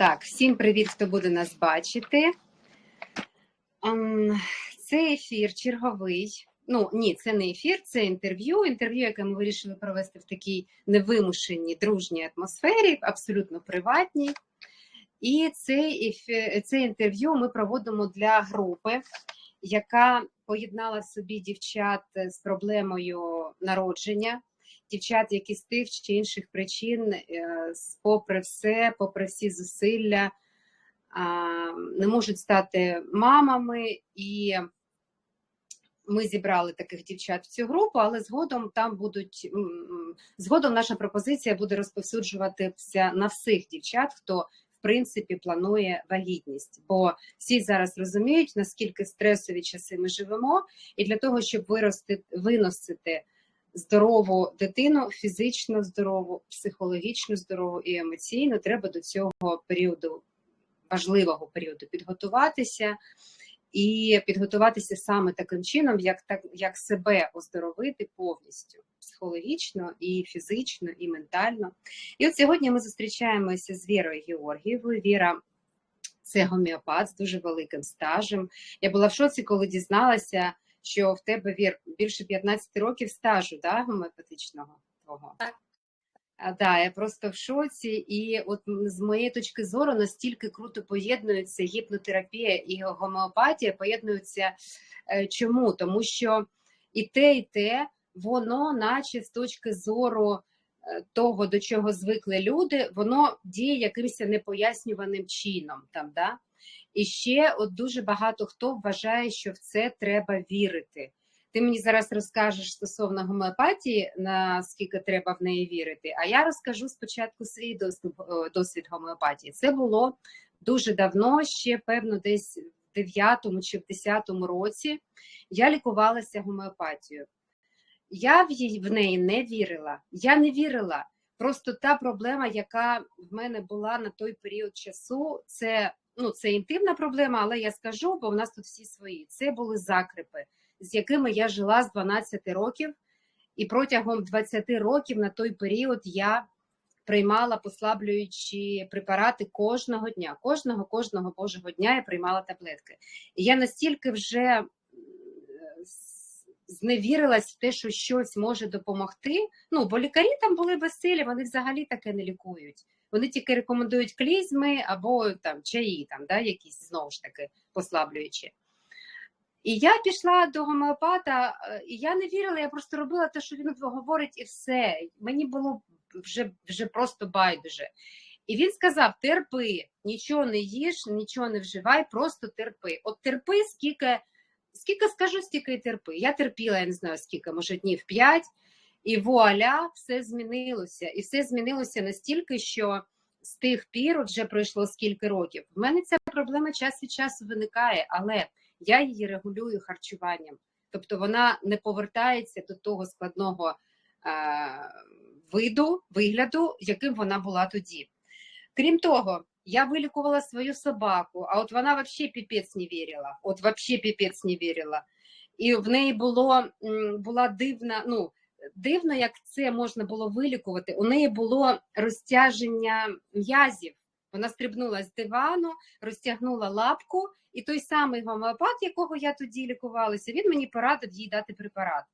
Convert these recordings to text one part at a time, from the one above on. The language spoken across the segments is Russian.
Так, всім привіт, хто буде нас бачити. Ем, Це ефір черговий. Ну, ні, це не ефір, це інтерв'ю. Інтерв'ю, яке ми вирішили провести в такій невимушеній дружній атмосфері, абсолютно приватній. І це, ефір, це інтерв'ю ми проводимо для групи, яка поєднала собі дівчат з проблемою народження дівчат, які з тих чи інших причин, е, попри все, попри всі зусилля, не можуть стати мамами, і ми зібрали таких дівчат в цю групу, але згодом там будуть згодом наша пропозиція буде розповсюджуватися на всіх дівчат, хто в принципі планує вагітність, бо всі зараз розуміють, наскільки стресові часи ми живемо, і для того, щоб вирости, виносити здорову дитину, фізично здорову, психологічно здорову і емоційно, треба до цього періоду, важливого періоду, підготуватися і підготуватися саме таким чином, як так, як себе оздоровити повністю психологічно, і фізично, і ментально. І от сьогодні ми зустрічаємося з Вірою Георгієвою. Віра це гомеопат з дуже великим стажем. Я була в шоці, коли дізналася що в тебе вір більше 15 років стажу да, гомеопатичного твого. Так. А, да, я просто в шоці, і от з моєї точки зору настільки круто поєднуються гіпнотерапія і гомеопатія, поєднуються е, чому? Тому що і те, і те, воно, наче з точки зору е, того, до чого звикли люди, воно діє якимось непояснюваним чином. там, да? І ще от дуже багато хто вважає, що в це треба вірити. Ти мені зараз розкажеш стосовно гомеопатії, наскільки треба в неї вірити. А я розкажу спочатку свій досвід, досвід гомеопатії. Це було дуже давно, ще певно, десь в 9 чи в 10 році я лікувалася гомеопатією. Я в її в неї не вірила. Я не вірила. Просто та проблема, яка в мене була на той період часу, це ну це інтимна проблема, але я скажу, бо в нас тут всі свої. Це були закрипи, з якими я жила з 12 років, і протягом 20 років на той період я приймала послаблюючі препарати кожного дня. Кожного, кожного божого дня я приймала таблетки. І я настільки вже зневірилась в те, що щось може допомогти. Ну, бо лікарі там були безсилі, вони взагалі таке не лікують. Вони тільки рекомендують клізми або там чаї, там, да, якісь знову ж таки послаблюючі. І я пішла до гомеопата, і я не вірила, я просто робила те, що він говорить, і все. Мені було вже вже просто байдуже. І він сказав: терпи, нічого не їж, нічого не вживай, просто терпи. От терпи, скільки скільки скажу, стільки й терпи. Я терпіла, я не знаю, скільки, може, днів п'ять. І вуаля, все змінилося. І все змінилося настільки, що з тих пір вже пройшло скільки років. В мене ця проблема час від часу виникає, але я її регулюю харчуванням. Тобто вона не повертається до того складного е, виду, вигляду, яким вона була тоді. Крім того, я вилікувала свою собаку, а от вона взагалі піпець не вірила. От взагалі піпець не вірила. І в неї було була дивна, ну дивно, як це можна було вилікувати. У неї було розтяження м'язів. Вона стрибнула з дивану, розтягнула лапку, і той самий гомеопат, якого я тоді лікувалася, він мені порадив їй дати препарат.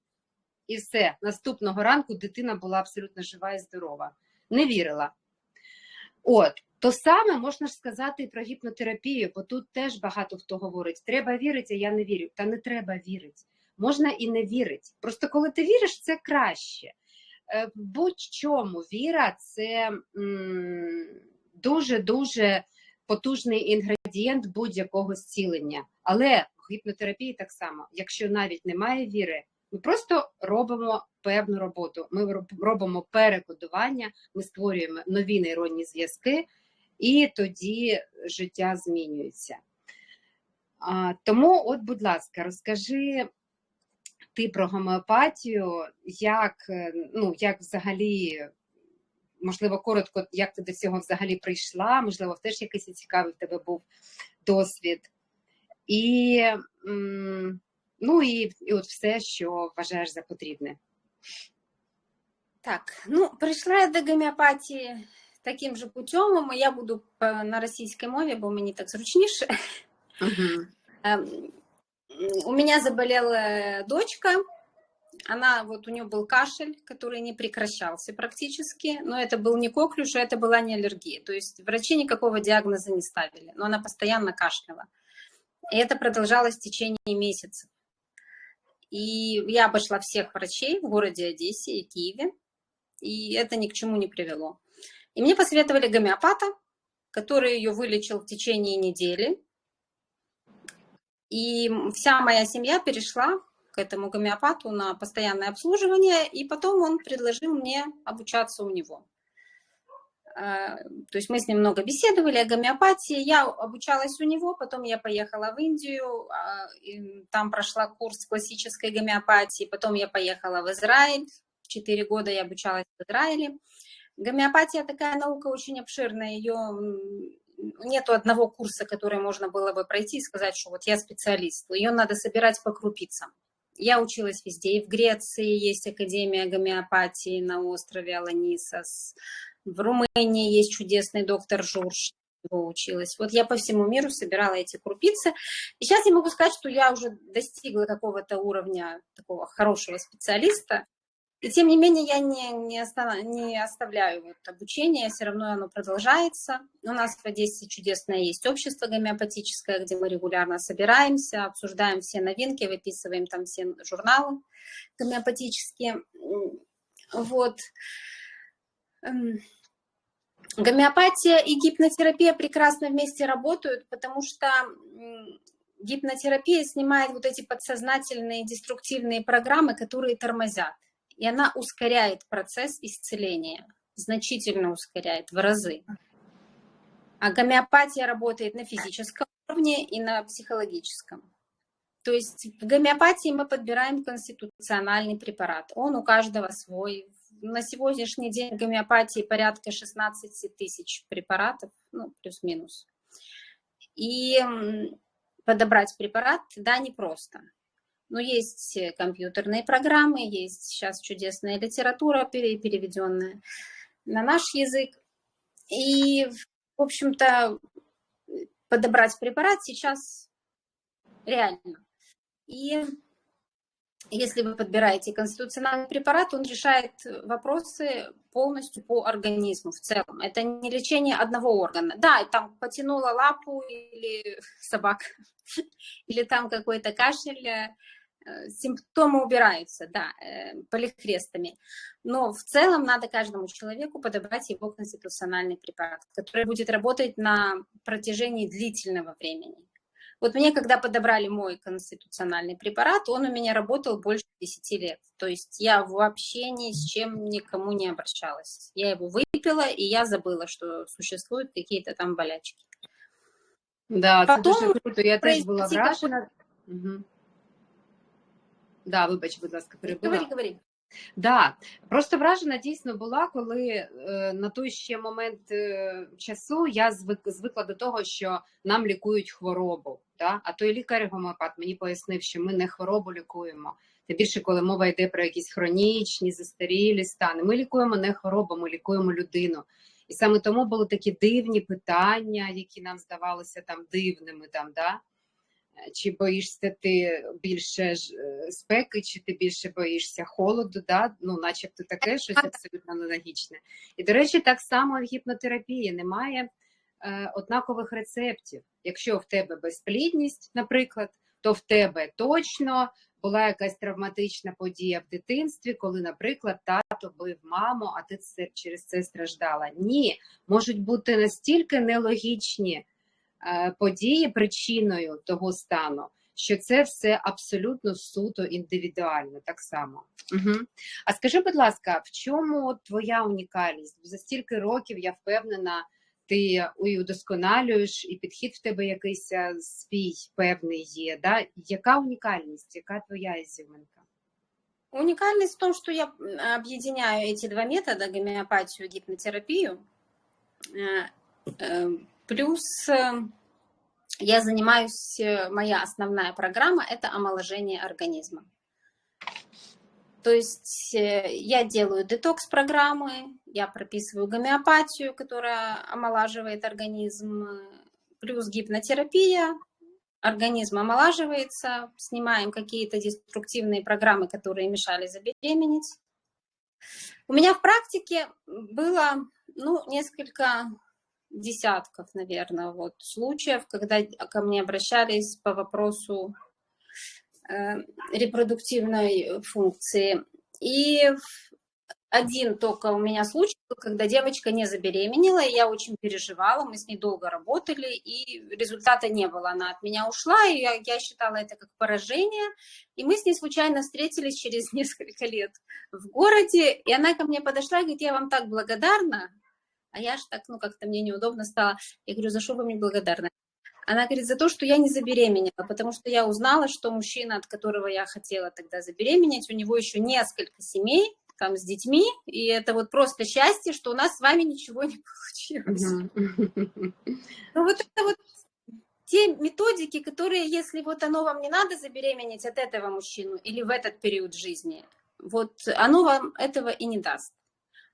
І все, наступного ранку дитина була абсолютно жива і здорова. Не вірила. От, то саме можна ж сказати і про гіпнотерапію, бо тут теж багато хто говорить: треба вірити, а я не вірю. Та не треба вірити можна і не вірити. Просто коли ти віриш, це краще. Е, будь-чому віра це дуже-дуже потужний інгредієнт будь-якого зцілення. Але в гіпнотерапії так само, якщо навіть немає віри, ми просто робимо певну роботу. Ми робимо перекодування, ми створюємо нові нейронні зв'язки, і тоді життя змінюється. Тому, от, будь ласка, розкажи ти про гомеопатію, як е, ну, як взагалі, можливо, коротко, як ти до цього взагалі прийшла, можливо, теж якийсь цікавий в тебе був досвід. І ну, і, і от все, що вважаєш за потрібне. Так, ну, прийшла я до гомеопатії таким же путем я буду на российской мове, бо мені так зручніше. Угу. У меня заболела дочка, она, вот у нее был кашель, который не прекращался практически, но это был не коклюш, а это была не аллергия. То есть врачи никакого диагноза не ставили, но она постоянно кашляла. И это продолжалось в течение месяца. И я обошла всех врачей в городе Одессе и Киеве, и это ни к чему не привело. И мне посоветовали гомеопата, который ее вылечил в течение недели. И вся моя семья перешла к этому гомеопату на постоянное обслуживание, и потом он предложил мне обучаться у него. А, то есть мы с ним много беседовали о гомеопатии. Я обучалась у него, потом я поехала в Индию, а, там прошла курс классической гомеопатии, потом я поехала в Израиль. Четыре года я обучалась в Израиле. Гомеопатия такая наука очень обширная, ее нету одного курса, который можно было бы пройти и сказать, что вот я специалист. Ее надо собирать по крупицам. Я училась везде, и в Греции есть Академия гомеопатии на острове Аланисос, в Румынии есть чудесный доктор Журш, его училась. Вот я по всему миру собирала эти крупицы. И сейчас я могу сказать, что я уже достигла какого-то уровня такого хорошего специалиста. И тем не менее я не, не, остав, не оставляю вот обучение, все равно оно продолжается. У нас в Одессе чудесное есть общество гомеопатическое, где мы регулярно собираемся, обсуждаем все новинки, выписываем там все журналы гомеопатические. Вот. Эм, Гомеопатия и гипнотерапия прекрасно вместе работают, потому что гипнотерапия снимает вот эти подсознательные деструктивные программы, которые тормозят. И она ускоряет процесс исцеления, значительно ускоряет в разы. А гомеопатия работает на физическом уровне и на психологическом. То есть в гомеопатии мы подбираем конституциональный препарат. Он у каждого свой, на сегодняшний день в гомеопатии порядка 16 тысяч препаратов, ну, плюс-минус. И подобрать препарат, да, непросто. Но есть компьютерные программы, есть сейчас чудесная литература, переведенная на наш язык. И, в общем-то, подобрать препарат сейчас реально. И если вы подбираете конституциональный препарат, он решает вопросы полностью по организму в целом. Это не лечение одного органа. Да, там потянула лапу или собак, или там какой-то кашель, э, симптомы убираются, да, э, полихрестами. Но в целом надо каждому человеку подобрать его конституциональный препарат, который будет работать на протяжении длительного времени. Вот мне, когда подобрали мой конституциональный препарат, он у меня работал больше 10 лет. То есть я вообще ни с чем никому не обращалась. Я его выпила, и я забыла, что существуют какие-то там болячки. Да, Потом дуже круто. Я теж була вражена. Угу. Да, вибач, будь ласка, перебила. Говори, говори. Да, просто вражена дійсно була, коли е, на той ще момент е, часу я звик, звикла до того, що нам лікують хворобу. Да? А той лікар-гомеопат мені пояснив, що ми не хворобу лікуємо. Тим більше, коли мова йде про якісь хронічні, застарілі стани. Ми лікуємо не хворобу, ми лікуємо людину. І саме тому були такі дивні питання, які нам здавалися там дивними. там, да? Чи боїшся ти більше е, спеки, чи ти більше боїшся холоду, да? ну, начебто таке щось абсолютно нелогічне. І, до речі, так само в гіпнотерапії немає е, однакових рецептів. Якщо в тебе безплідність, наприклад, то в тебе точно була якась травматична подія в дитинстві, коли, наприклад, тато бив маму, а ти це через це страждала. Ні, можуть бути настільки нелогічні. Е, події причиною того стану, що це все абсолютно суто індивідуально, так само. Угу. А скажи, будь ласка, в чому твоя унікальність? За стільки років я впевнена, ти удосконалюєш, і підхід в тебе якийсь свій певний є. Да? Яка унікальність, яка твоя ізюминка? Уникальность в том, что я объединяю эти два метода, гомеопатию и гипнотерапию. Э, э, Плюс э, я занимаюсь, э, моя основная программа – это омоложение организма. То есть э, я делаю детокс-программы, я прописываю гомеопатию, которая омолаживает организм, плюс гипнотерапия, организм омолаживается, снимаем какие-то деструктивные программы, которые мешали забеременеть. У меня в практике было ну, несколько десятков, наверное, вот случаев, когда ко мне обращались по вопросу э, репродуктивной функции. И один только у меня случай когда девочка не забеременела, и я очень переживала, мы с ней долго работали, и результата не было. Она от меня ушла, и я, я считала это как поражение. И мы с ней случайно встретились через несколько лет в городе, и она ко мне подошла и говорит, я вам так благодарна. А я же так, ну, как-то мне неудобно стало. Я говорю, за что вы мне благодарны? Она говорит, за то, что я не забеременела, потому что я узнала, что мужчина, от которого я хотела тогда забеременеть, у него еще несколько семей, там с детьми, и это вот просто счастье, что у нас с вами ничего не получилось. Ну вот это вот те методики, которые, если вот оно вам не надо забеременеть от этого мужчину или в этот период жизни, вот оно вам этого и не даст.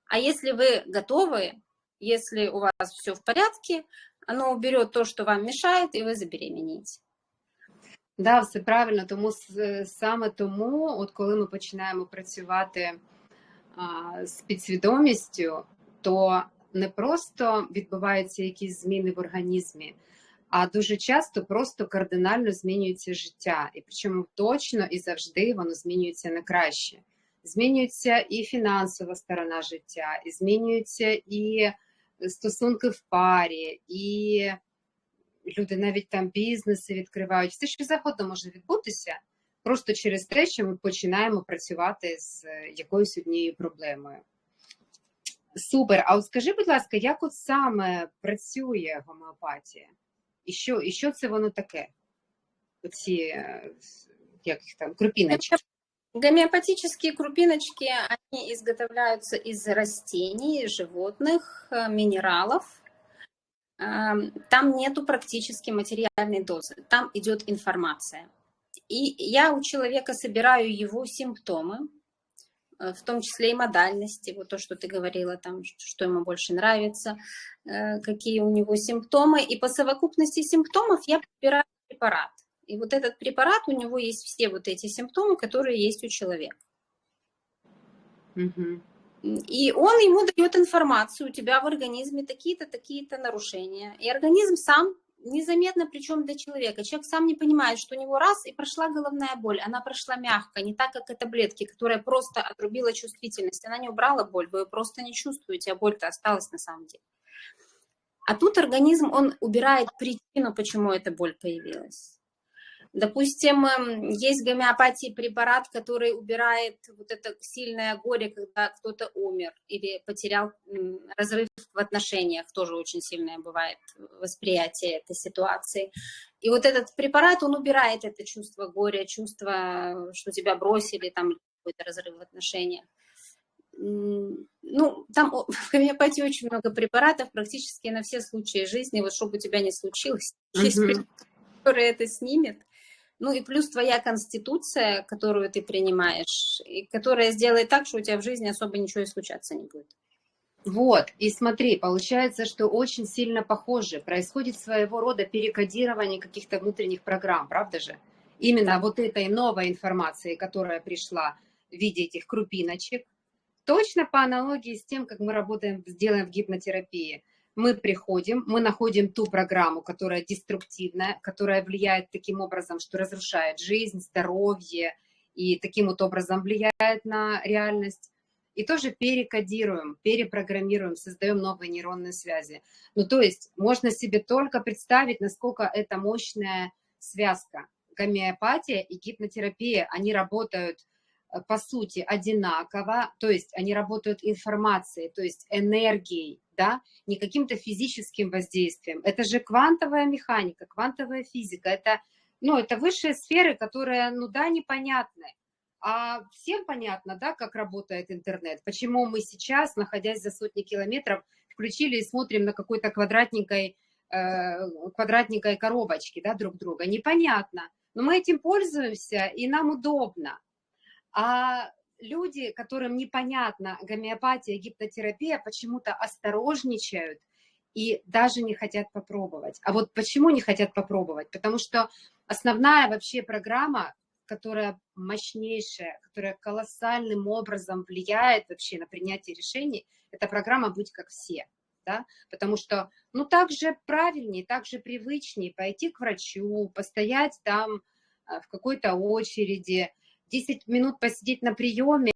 А если вы готовы, если у вас все в порядке, оно уберет то, что вам мешает, и ви забеременієте. Да, все правильно, тому саме тому, от коли ми починаємо працювати а, з підсвідомістю, то не просто відбуваються якісь зміни в організмі, а дуже часто просто кардинально змінюється життя. І причому точно і завжди воно змінюється на краще. Змінюється і фінансова сторона життя, і змінюються і стосунки в парі, і люди навіть там бізнеси відкривають. Все, що завгодно може відбутися, просто через те, що ми починаємо працювати з якоюсь однією проблемою. Супер. А от скажи, будь ласка, як от саме працює гомеопатія? І що і що це воно таке? Оці як їх там крупіночки? Гомеопатические крупиночки, они изготовляются из растений, животных, э, минералов. Эм, там нету практически материальной дозы, там идет информация. И я у человека собираю его симптомы, э, в том числе и модальности, вот то, что ты говорила, там, что ему больше нравится, э, какие у него симптомы. И по совокупности симптомов я подбираю препарат. И вот этот препарат, у него есть все вот эти симптомы, которые есть у человека. Угу. И он ему дает информацию, у тебя в организме такие-то, такие-то нарушения. И организм сам незаметно, причем для человека. Человек сам не понимает, что у него раз и прошла головная боль. Она прошла мягко, не так, как и таблетки, которая просто отрубила чувствительность. Она не убрала боль, вы ее просто не чувствуете, а боль-то осталась на самом деле. А тут организм, он убирает причину, почему эта боль появилась. Допустим, эм, есть гомеопатии препарат, который убирает вот это сильное горе, когда кто-то умер или потерял разрыв в отношениях, тоже очень сильное бывает восприятие этой ситуации. И вот этот препарат, он убирает это чувство горя, чувство, что тебя бросили, там какой-то разрыв в отношениях. Ну, там в гомеопатии очень много препаратов, практически на все случаи жизни, вот чтобы у тебя не случилось, mm-hmm. есть который это снимет. Ну и плюс твоя конституция, которую ты принимаешь, и которая сделает так, что у тебя в жизни особо ничего и случаться не будет. Вот, и смотри, получается, что очень сильно похоже. Происходит своего рода перекодирование каких-то внутренних программ, правда же? Именно вот этой новой информации, которая пришла в виде этих крупиночек, точно по аналогии с тем, как мы работаем, делаем в гипнотерапии мы приходим, мы находим ту программу, которая деструктивная, которая влияет таким образом, что разрушает жизнь, здоровье и таким вот образом влияет на реальность. И тоже перекодируем, перепрограммируем, создаем новые нейронные связи. Ну, то есть можно себе только представить, насколько это мощная связка. Гомеопатия и гипнотерапия, они работают э, по сути одинаково, то есть они работают информацией, то есть энергией, да, не каким-то физическим воздействием. Это же квантовая механика, квантовая физика. Это, ну, это высшие сферы, которые, ну да, непонятны. А всем понятно, да, как работает интернет. Почему мы сейчас, находясь за сотни километров, включили и смотрим на какой-то квадратненькой, э, квадратненькой коробочке, да, друг друга. Непонятно. Но мы этим пользуемся, и нам удобно. А люди, которым непонятна гомеопатия, гипнотерапия, почему-то осторожничают и даже не хотят попробовать. А вот почему не хотят попробовать? Потому что основная вообще программа, которая мощнейшая, которая колоссальным образом влияет вообще на принятие решений, это программа «Будь как все». Да? Потому что, ну, так же правильнее, так же привычнее пойти к врачу, постоять там а, в какой-то очереди, 10 минут посидеть на приеме,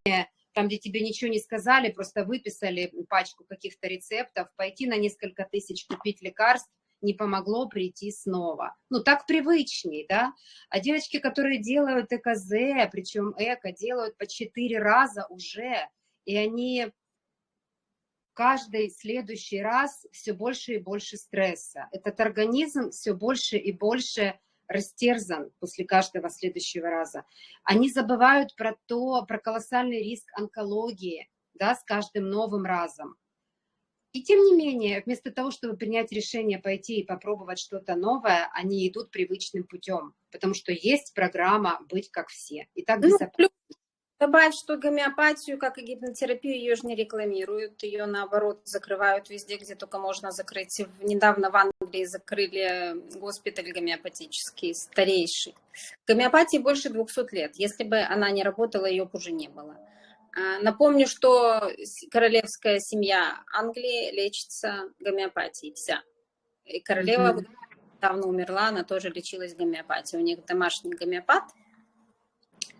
там, где тебе ничего не сказали, просто выписали пачку каких-то рецептов, пойти на несколько тысяч купить лекарств, не помогло прийти снова. Ну, так привычней, да? А девочки, которые делают ЭКЗ, причем эко, делают по 4 раза уже, и они каждый следующий раз все больше и больше стресса. Этот организм все больше и больше растерзан после каждого следующего раза. Они забывают про то, про колоссальный риск онкологии, да, с каждым новым разом. И тем не менее, вместо того, чтобы принять решение пойти и попробовать что-то новое, они идут привычным путем, потому что есть программа «Быть как все». И так ну, Добавить, что гомеопатию, как и гипнотерапию, ее же не рекламируют, ее наоборот закрывают везде, где только можно закрыть. Недавно в Англии закрыли госпиталь гомеопатический, старейший. Гомеопатии больше 200 лет. Если бы она не работала, ее бы уже не было. А, напомню, что королевская семья Англии лечится гомеопатией вся. И королева mm-hmm. давно умерла, она тоже лечилась гомеопатией. У них домашний гомеопат –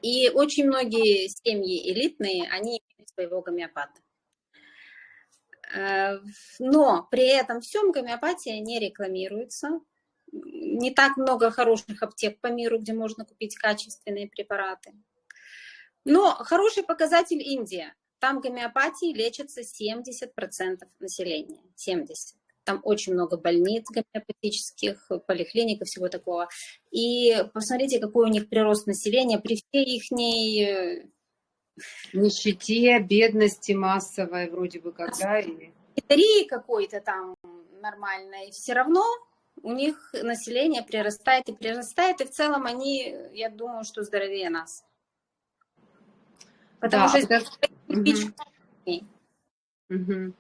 и очень многие семьи элитные, они имеют своего гомеопата. Э, но при этом всем гомеопатия не рекламируется. Не так много хороших аптек по миру, где можно купить качественные препараты. Но хороший показатель Индия. Там гомеопатией лечится 70% населения. 70 там очень много больниц гомеопатических, поликлиник и всего такого. И посмотрите, какой у них прирост населения при всей их э, нищете, бедности массовой вроде бы как, да? И... какой-то там нормальной, все равно у них население прирастает и прирастает, и в целом они, я думаю, что здоровее нас. Потому да, что... Это... Угу. Угу.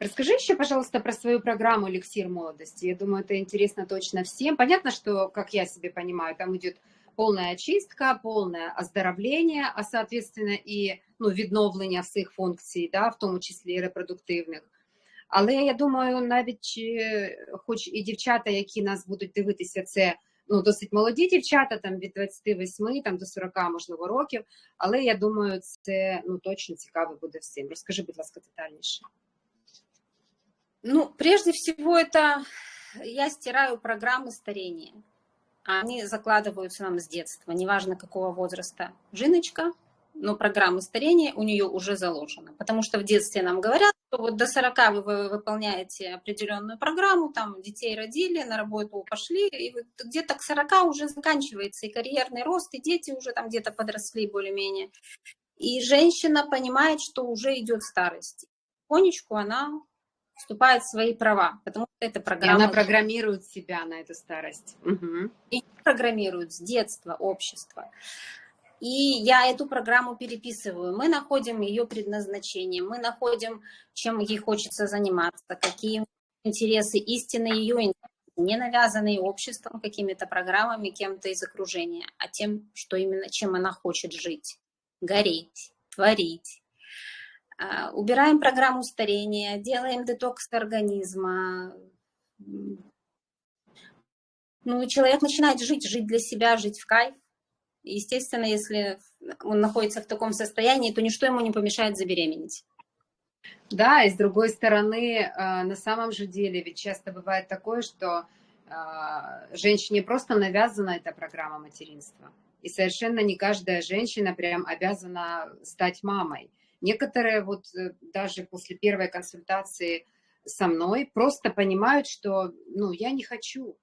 Расскажи еще, пожалуйста, про свою программу «Эликсир молодости». Я думаю, это интересно точно всем. Понятно, что, как я себе понимаю, там идет полная очистка, полное оздоровление, а, соответственно, і ну, відновлення всіх функцій, да, в тому числі і репродуктивних. Але я думаю, навіть хоч і дівчата, які нас будуть дивитися, це ну, досить молоді дівчата, там від 28 там, до 40, можливо, років. Але я думаю, це ну, точно цікаво буде всім. Розкажи, будь ласка, детальніше. Ну, прежде всего, это я стираю программы старения. Они закладываются нам с детства, неважно какого возраста. Жиночка, но программа старения у нее уже заложена. Потому что в детстве нам говорят, что вот до 40 вы выполняете определенную программу, там детей родили, на работу пошли, и вот где-то к 40 уже заканчивается и карьерный рост, и дети уже там где-то подросли более-менее. И женщина понимает, что уже идет старость. Понечку она вступает в свои права, потому что это программа... И она программирует себя на эту старость. Угу. И программирует с детства общество. И я эту программу переписываю. Мы находим ее предназначение, мы находим, чем ей хочется заниматься, какие интересы, истины ее не навязанные обществом, какими-то программами, кем-то из окружения, а тем, что именно чем она хочет жить, гореть, творить, убираем программу старения, делаем детокс организма. Ну, человек начинает жить, жить для себя, жить в кайф. Естественно, если он находится в таком состоянии, то ничто ему не помешает забеременеть. Да, и с другой стороны, а, на самом же деле, ведь часто бывает такое, что а, женщине просто навязана эта программа материнства. И совершенно не каждая женщина прям обязана стать мамой. Некоторые вот э, даже после первой консультации со мной просто понимают, что ну, я не хочу.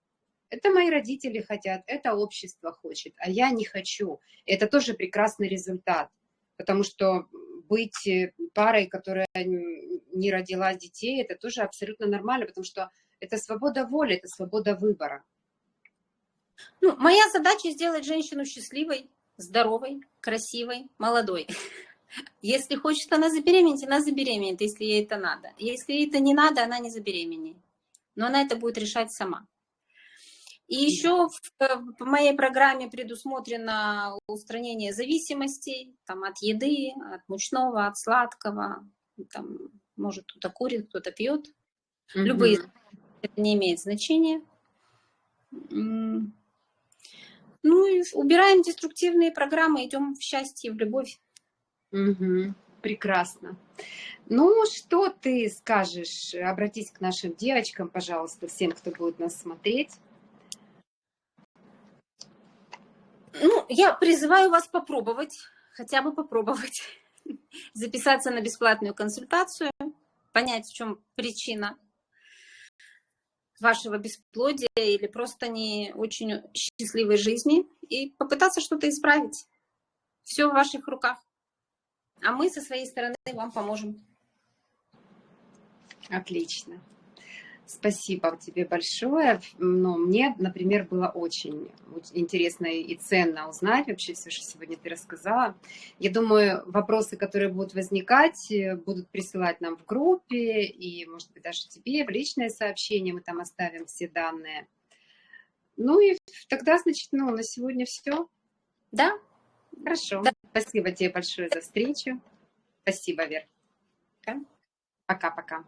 Это мои родители хотят, это общество хочет, а я не хочу. Это тоже прекрасный результат, потому что быть э, парой, которая не родила детей, это тоже абсолютно нормально, потому что это свобода воли, это свобода выбора. Ну, моя задача сделать женщину счастливой, здоровой, красивой, молодой. Если хочет она забеременеть, она забеременеет, если ей это надо. Если ей это не надо, она не забеременеет. Но она это будет решать сама. И еще в, в моей программе предусмотрено устранение зависимостей там, от еды, от мучного, от сладкого. Там, может, кто-то курит, кто-то пьет. Мгм. Любые это не имеет значения. Ну и убираем деструктивные программы, идем в счастье, в любовь. Мгм. Прекрасно. Ну, что ты скажешь? Обратись к нашим девочкам, пожалуйста, всем, кто будет нас смотреть. Ну, я призываю вас попробовать, хотя бы попробовать, записаться на бесплатную консультацию, понять, в чем причина вашего бесплодия или просто не очень счастливой жизни и попытаться что-то исправить. Все в ваших руках. А мы со своей стороны вам поможем. Отлично. Спасибо тебе большое. Но мне, например, было очень, интересно и ценно узнать вообще все, что сегодня ты рассказала. Я думаю, вопросы, которые будут возникать, э, будут присылать нам в группе и, может быть, даже тебе в личное сообщение. Мы там оставим все данные. Ну и тогда, значит, ну, на сегодня все. Да? Хорошо. Да. Спасибо тебе большое за встречу. Спасибо, Вер. Пока-пока.